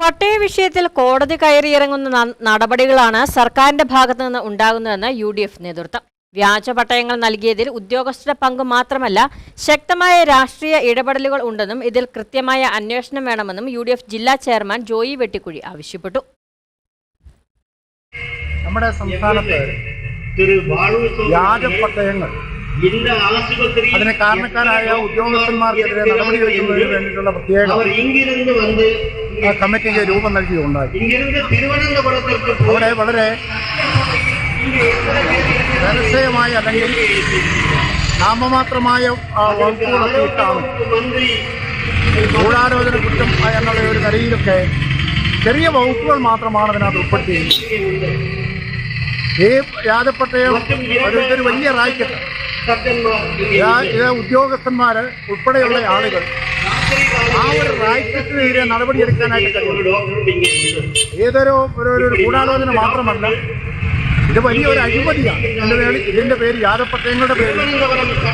പട്ടയ വിഷയത്തിൽ കോടതി കയറിയിറങ്ങുന്ന നടപടികളാണ് സർക്കാരിന്റെ ഭാഗത്തു നിന്ന് ഉണ്ടാകുന്നതെന്ന് യു ഡി എഫ് നേതൃത്വം. വ്യാജ പട്ടയങ്ങൾ നൽകിയതിൽ ഉദ്യോഗസ്ഥരുടെ പങ്ക് മാത്രമല്ല ശക്തമായ രാഷ്ട്രീയ ഇടപെടലുകൾ ഉണ്ടെന്നും ഇതിൽ കൃത്യമായ അന്വേഷണം വേണമെന്നും യു ജില്ലാ ചെയർമാൻ ജോയി വെട്ടിക്കുഴി ആവശ്യപ്പെട്ടു. നമ്മുടെ സംസ്ഥാനത്ത് വ്യാജ പട്ടയങ്ങൾ അതിന് കാരണക്കാരായ ഉദ്യോഗസ്ഥന്മാർക്കെതിരെ നടപടിയെടുക്കുന്നതിന് വേണ്ടിയിട്ടുള്ള പ്രത്യേക കമ്മിറ്റിക്ക് രൂപം നൽകിയിട്ടുണ്ടായി അവിടെ വളരെ രഹസ്യമായി അല്ലെങ്കിൽ നാമമാത്രമായ വകുപ്പുകളൊക്കെ ഇട്ടാണ് ഗൂഢാലോചന കുറ്റം എന്നുള്ള ഒരു നിലയിലൊക്കെ ചെറിയ വകുപ്പുകൾ മാത്രമാണ് അതിനകത്ത് ഉൾപ്പെടുത്തിയിരിക്കുന്നത്. ഈ യാദപ്പെട്ട ഒരു വലിയ റാക്കറ്റ് ഉദ്യോഗസ്ഥന്മാര് ഉൾപ്പെടെയുള്ള ആളുകൾ ആ ഒരു റായ്ക്കത്തിനെതിരെ നടപടിയെടുക്കാനായിട്ട് കഴിയും. ഏതൊരു ഒരു ഗൂഢാലോചന മാത്രമല്ല ഇത് വലിയ ഒരു അഴിമതിയാണ്. എന്റെ പേര് ഇതിന്റെ പേര് യാതൊപ്രത്യങ്ങളുടെ പേര്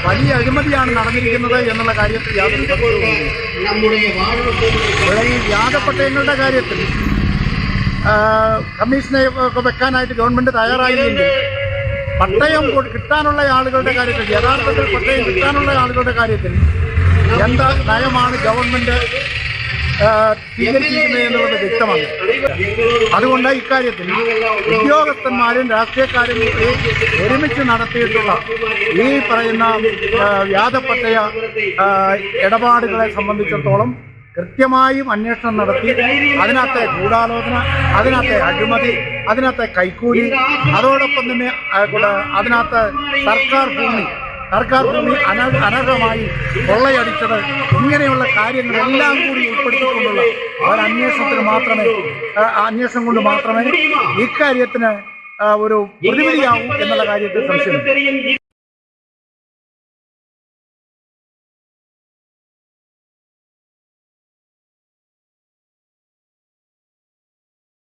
വലിയ അഴിമതിയാണ് നടന്നിരിക്കുന്നത് എന്നുള്ള കാര്യത്തിൽ യാതൊരു ഈ യാതൊപ്രത്യങ്ങളുടെ കാര്യത്തിൽ കമ്മീഷനെ വെക്കാനായിട്ട് ഗവൺമെന്റ് തയ്യാറായില്ലെങ്കിൽ പട്ടയം കിട്ടാനുള്ള ആളുകളുടെ കാര്യത്തിൽ യഥാർത്ഥത്തിൽ പട്ടയം കിട്ടാനുള്ള ആളുകളുടെ കാര്യത്തിൽ എന്താ നയമാണ് ഗവൺമെന്റ് സ്വീകരിച്ചിരിക്കുന്നത് എന്നുള്ളത് വ്യക്തമാണ്. അതുകൊണ്ട് ഇക്കാര്യത്തിൽ ഉദ്യോഗസ്ഥന്മാരും രാഷ്ട്രീയക്കാരും ഒരുമിച്ച് നടത്തിയിട്ടുള്ള ഈ പറയുന്ന വ്യാജപ്പട്ടയ ഇടപാടുകളെ സംബന്ധിച്ചിടത്തോളം കൃത്യമായും അന്വേഷണം നടത്തി. അതിനകത്തെ ഗൂഢാലോചന അതിനകത്തെ അഴിമതി അതിനകത്തെ കൈക്കൂലി അതോടൊപ്പം തന്നെ അതിനകത്ത് സർക്കാർ ഭൂമി സർക്കാർ ഭൂമി അന അനർഹമായി കൊള്ളയടിച്ചത് ഇങ്ങനെയുള്ള കാര്യങ്ങളെല്ലാം കൂടി ഉൾപ്പെടുത്തിക്കൊണ്ടുള്ള ഒരു മാത്രമേ അന്വേഷണം കൊണ്ട് മാത്രമേ ഇക്കാര്യത്തിന് ഒരു പ്രതിവിധിയാവും എന്നുള്ള കാര്യത്തിൽ സംശയം